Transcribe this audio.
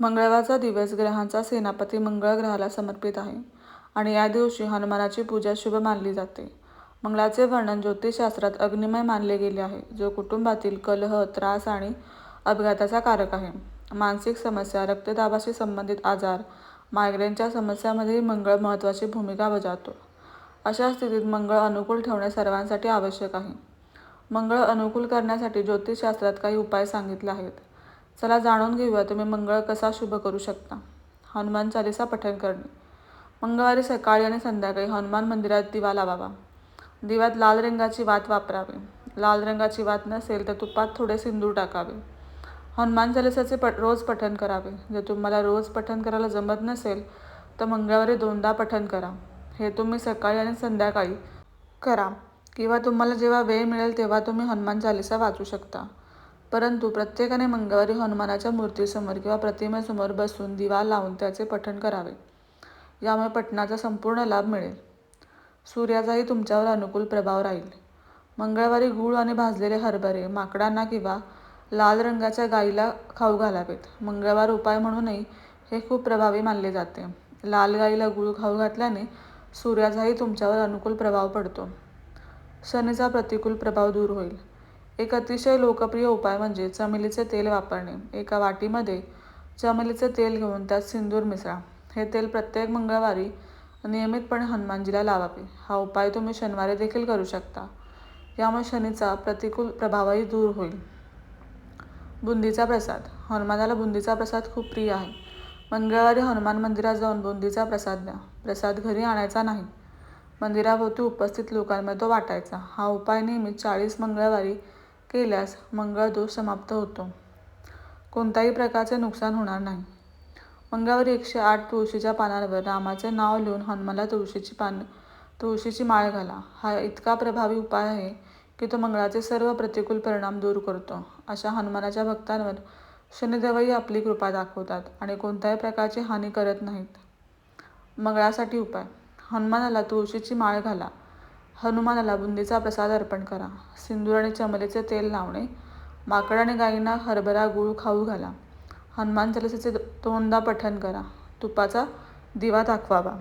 मंगळवारचा दिवस ग्रहांचा सेनापती मंगळ ग्रहाला समर्पित आहे आणि या दिवशी हनुमानाची पूजा शुभ मानली जाते. मंगळाचे वर्णन ज्योतिषशास्त्रात अग्निमय मानले गेले आहे, जो कुटुंबातील कलह, त्रास आणि अपघाताचा कारक आहे. मानसिक समस्या, रक्तदाबाशी संबंधित आजार, मायग्रेनच्या समस्यामध्येही मंगळ महत्त्वाची भूमिका बजावतो. अशा स्थितीत मंगळ अनुकूल ठेवणे सर्वांसाठी आवश्यक आहे. मंगळ अनुकूल करण्यासाठी ज्योतिषशास्त्रात काही उपाय सांगितले आहेत. चला जाणून घेऊया तुम्ही मंगळ कसा शुभ करू शकता. हनुमान चालीसा पठण करणे. मंगळवारी सकाळी आणि संध्याकाळी हनुमान मंदिरात दिवा लावावा. दिव्यात लाल रंगाची वात वापरावी. लाल रंगाची वात नसेल तर तुपात थोडे सिंदूर टाकावे. हनुमान चालीसाचे रोज पठण करावे. जर तुम्हाला रोज पठण करायला जमत नसेल तर मंगळवारी दोनदा पठण करा. हे तुम्ही सकाळी आणि संध्याकाळी करा किंवा तुम्हाला जेव्हा वेळ मिळेल तेव्हा तुम्ही हनुमान चालीसा वाचू शकता. परंतु प्रत्येकाने मंगळवारी हनुमानाच्या मूर्तीसमोर किंवा प्रतिमेसमोर बसून दिवा लावून त्याचे पठण करावे. यामुळे पठणाचा संपूर्ण लाभ मिळेल. सूर्याचाही तुमच्यावर अनुकूल प्रभाव राहील. मंगळवारी गूळ आणि भाजलेले हरभरे माकडांना किंवा लाल रंगाच्या गाईला खाऊ घालावेत. मंगळवार उपाय म्हणूनही हे खूप प्रभावी मानले जाते. लाल गाईला गूळ खाऊ घातल्याने सूर्याचाही तुमच्यावर अनुकूल प्रभाव पडतो. शनीचा प्रतिकूल प्रभाव दूर होईल. एक अतिशय लोकप्रिय उपाय म्हणजे चमेलीचे तेल वापरणे. एका वाटीमध्ये चमेलीचे तेल घेऊन त्यात सिंदूर मिसळा. हे तेल प्रत्येक मंगळवारी नियमितपणे हनुमानजीला लावावे. हा उपाय तुम्ही शनिवारी देखील करू शकता. यामुळे शनीचा प्रतिकूल प्रभावही दूर होईल. बुंदीचा प्रसाद. हनुमानाला बुंदीचा प्रसाद खूप प्रिय आहे. मंगळवारी हनुमान मंदिरात जाऊन बुंदीचा प्रसाद द्या. प्रसाद घरी आणायचा नाही. मंदिराभोवती उपस्थित लोकांमध्ये तो वाटायचा. हा उपाय नियमित चाळीस मंगळवारी केल्यास मंगळ दोष समाप्त होतो. कोणत्याही प्रकारचे नुकसान होणार नाही. मंगळावर एकशे आठ तुळशीच्या पानांवर रामाचे नाव लिहून हनुमानाला तुळशीची माळ घाला. हा इतका प्रभावी उपाय आहे की तो मंगळाचे सर्व प्रतिकूल परिणाम दूर करतो. अशा हनुमानाच्या भक्तांवर शनिदेवही आपली कृपा दाखवतात आणि कोणत्याही प्रकारची हानी करत नाहीत. मंगळासाठी उपाय. हनुमानाला तुळशीची माळ घाला. हनुमानाला बुंदीचा प्रसाद अर्पण करा. सिंदूर आणि चमेलीचे तेल लावणे. माकड आणि गायींना हरभरा गूळ खाऊ घाला. हनुमान चालीसाचे दोनदा पठण करा. तुपाचा दिवा दाखवावा.